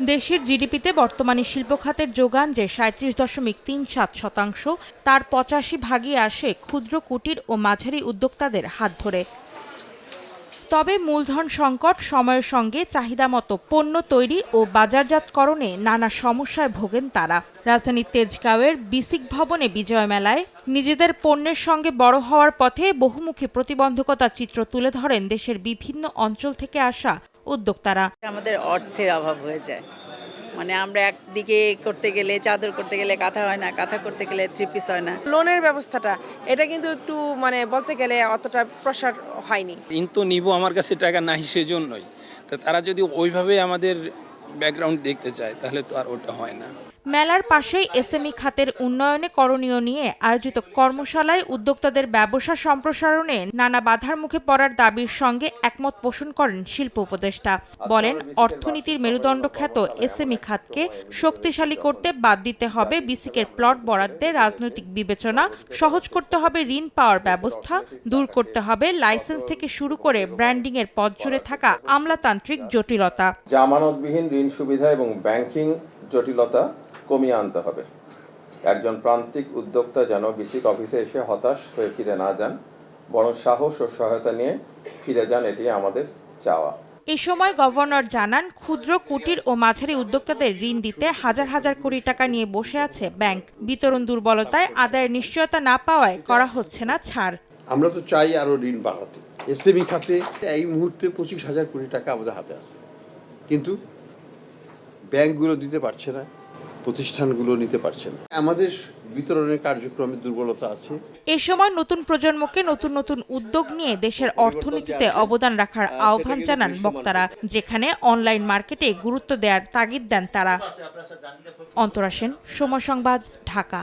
দেশের জিডিপিতে বর্তমানে শিল্প খাতের যোগান যে সাঁত্রিশ দশমিক তিন সাত শতাংশ, তার পঁচাশি ভাগই আসে ক্ষুদ্র কুটির ও মাঝারি উদ্যোক্তাদের হাত ধরে। তবে মূলধন সংকট সময়ের সঙ্গে চাহিদা মতো পণ্য তৈরি ও বাজারজাতকরণে নানা সমস্যায় ভোগেন তারা। রাজধানীর তেজগাঁওয়ের বিসিক ভবনে বিজয় মেলায় নিজেদের পণ্যের সঙ্গে বড় হওয়ার পথে বহুমুখী প্রতিবন্ধকতার চিত্র তুলে ধরেন দেশের বিভিন্ন অঞ্চল থেকে আসা উদ্যোক্তারা। আমাদের অর্থের অভাব হয়ে যায়। মানে আমরা একদিকে করতে গেলে চাদর করতে গেলে কাঁথা হয় না কাঁথা করতে গেলে থ্রি পিস হয় না। লোনের ব্যবস্থাটা এটা কিন্তু একটু মানে বলতে গেলে অতটা প্রসার হয়নি। কিন্তু নিব আমার কাছে টাকা নাই সেজন্যই। তো তারা যদি ওইভাবে আমাদের ব্যাকগ্রাউন্ড দেখতে চায় তাহলে তো আর ওটা হয় না। মেলার পাশেই এসএমই খাতের উন্নয়নে করণীয় নিয়ে আয়োজিত কর্মশালায় উদ্যোক্তাদের ব্যবসা সম্প্রসারণে নানা বাধার মুখে পড়ার দাবির সঙ্গে একমত পোষণ করেন শিল্প উপদেষ্টা। বলেন, অর্থনীতির মেরুদণ্ড খ্যাত এসএমই খাতকে শক্তিশালী করতে বাদ দিতে হবে বিসিকের প্লট বরাদ্দে রাজনৈতিক বিবেচনা, সহজ করতে হবে ঋণ পাওয়ার ব্যবস্থা, দূর করতে হবে লাইসেন্স থেকে শুরু করে ব্র্যান্ডিং এর পথ জুড়ে থাকা আমলাতান্ত্রিক জটিলতা। জামানতবিহীন ঋণ সুবিধা এবং ব্যাংকিং জটিলতা কমিয়ে আনতে হবে। একজন প্রান্তিক উদ্যোক্তা যেন বিসিক অফিসে এসে হতাশ হয়ে ফিরে না যান বরং সাহস ও সহায়তা নিয়ে ফিরে যান এটি আমাদের চাওয়া। এ সময় গভর্নর জানান ক্ষুদ্র কুটির ও মাঝারি উদ্যোক্তাদের ঋণ দিতে হাজার হাজার কোটি টাকা নিয়ে বসে আছে ব্যাংক। বিতরণ দুর্বলতায় আদায়ের নিশ্চয়তা না পাওয়ায় করা হচ্ছে না ছাড়। আমরা তো চাই আরও ঋণ বাড়াতে। এসএমই খাতে এই মুহূর্তে পঁচিশ হাজার কোটি টাকা আমাদের হাতে আছে। কিন্তু ব্যাংকগুলো দিতে পারছে না। প্রতিষ্ঠানগুলো নিতে পারছে না। আমাদের বিতরণের কার্যক্রমে দুর্বলতা আছে। এ সময় নতুন প্রজন্মকে নতুন নতুন উদ্যোগ নিয়ে দেশের অর্থনীতিতে অবদান রাখার আহ্বান জানান বক্তারা যেখানে অনলাইন মার্কেটে গুরুত্ব দেওয়ার তাগিদ দেন তারা। অন্তরাসেন সময় সংবাদ ঢাকা।